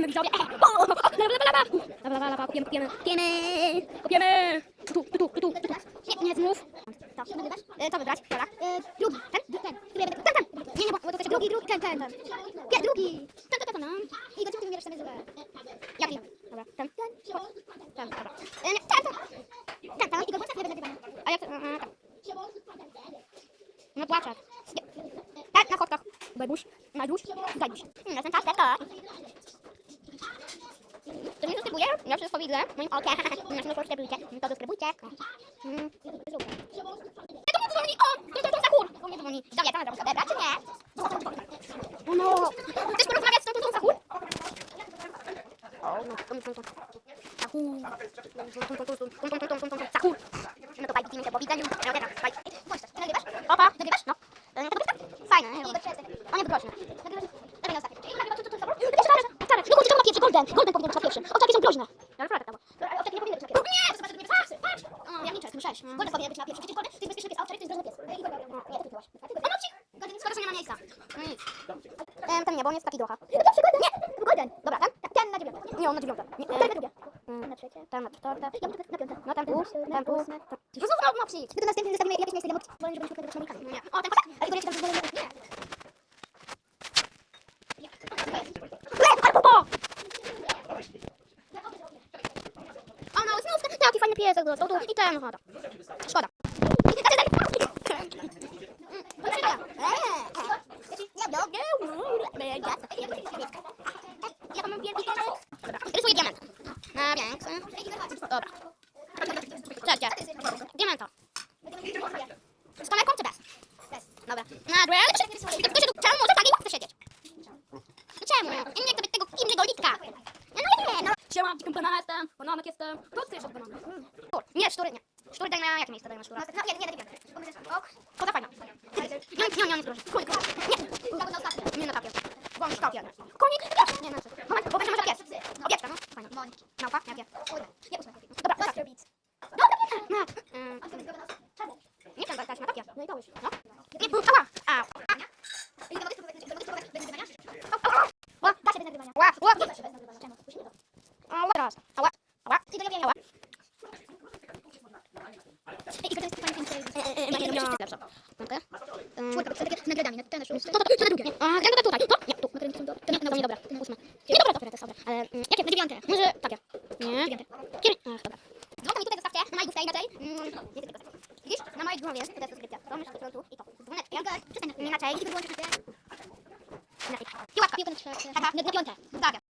Kupiemy widzowie. O, lawa. Lawa, lawa, lawa. Kupiemy, kupiemy. Kupiemy. Kupiemy. Tu, tu, tu, tu, tu. Nie, nie, znów. To. E, To wybrać, dobra. E, Drugi. Ten? Ten. Ten, ten. Nie, nie, bo bo to jest drugi, drugi, ten, ten, ten. Nie, drugi. Ten, ten, ten, ten. I go ty wybierasz sobie złe. Jaki? Dobra, ten. Ten, ten, dobra. E, nie, Ten, ten. Ten, ten. I go włączać nie będę wybrany. A jak... e, e, tak. No płaczę. Nie. Tak, na kotkach. Bebuś, Naduś, Zaduś. Na ten czas, tak, tak. Kto mnie subskrybuje, ja wszystko widzę. Moim okiem. Na czym subskrybujcie? To subskrybujcie. Mm. Ja to nie dzwoni! O! To, to, to za kur! To mnie dzwoni. Dobra, tam muszę odebrać, czy nie? O no! Chcesz porozmawiać z tą, tą za kur? O no, to mi są to. Za kur. Za kur. No to bajki mi się, bo widzę, że robię na bajki. Ty nagrywasz? Opa, nagrywasz? No. E, to nie to Fajne, nie robię. O nie, proszę. Nagrywasz? Pierwszy, golden. Golden powinien być na pierwszy. Oczaki są groźne. Naprawdę tak było. Oczaki nie powinny być na pierwszy. Nie, to zobacz, to nie patrz, ja nie czekam, sześć. Golden powinien być na pierwszy. Przecież golden to jest bezpieczny pies, a oczarek to jest groźny pies. Ej, Igor, no, nie, ty. No, no, ci. Golden, szkoda, że nie ma miejsca. No nic. Em, ten nie, bo on jest taki trochę. No dobrze, golden. Nie, golden. Dobra, ten? Ten na dziewiąte. Nie, on na dziewiąte. Nie, ten na. Na trzecie. Ten na czwarte. Ja bym na piąte. No, ten tu, ten tu. No znów no, no, przyjdź. My to następnie zostawimy jakieś miejsce, bo wolę, żebyśmy na Nie. O, ten tego sodu i ten woda. Szkoda. Ja mam wielki diament. Rysuję diament. Na większy. Dobra. Czekaj. Diamenta. Z panelką czy bez? Dobra. Na drill. Tylko się no. Dzikim banana jestem, bananek jestem. To ty jesteś bananek. Sztur. Nie, sztury nie. Sztury daj na jakie miejsce daj na sztura? No, nie, nie, nie, nie. Ok. Kota fajna. Nie, nie, nie, nie, proszę. Konik, nie. Nie na tapie. Bądź tapie. Konik, nie. Nie, na. Moment, bo będzie może pies. Owieczka, no. Fajna. Małpa, jakie? Nie, ósma. Dobra, Buster Beats. Dobra, nie. No. Mm. Nie chcę dać na takie. No i to już. No. Nie, ała. teraz. Ała, ała, i do robienia, ała. I to jest fajny film, który... Dobra. Czwórka, to takie nagradami, na ten szósty. To, to, to na drugie. A, gram to tutaj. To? Nie, tu. Nagrady są dobre. To na ósme, dobra. Na ósme. Nie, dobra, to teraz, dobra. Ale, jakie? Na dziewiąte. Może takie. Nie. Dziewiąte. Ach, dobra. Dzwonka mi tutaj zostawcie, na mojej główce inaczej. Nie, tylko Widzisz? Na mojej głowie jest subskrypcja. To mysz do frontu i to. Dzwonek. Ja go przestań inaczej. I wyłączę się. Inaczej. Piłeczka. Piłeczka na piąte. Ustawia.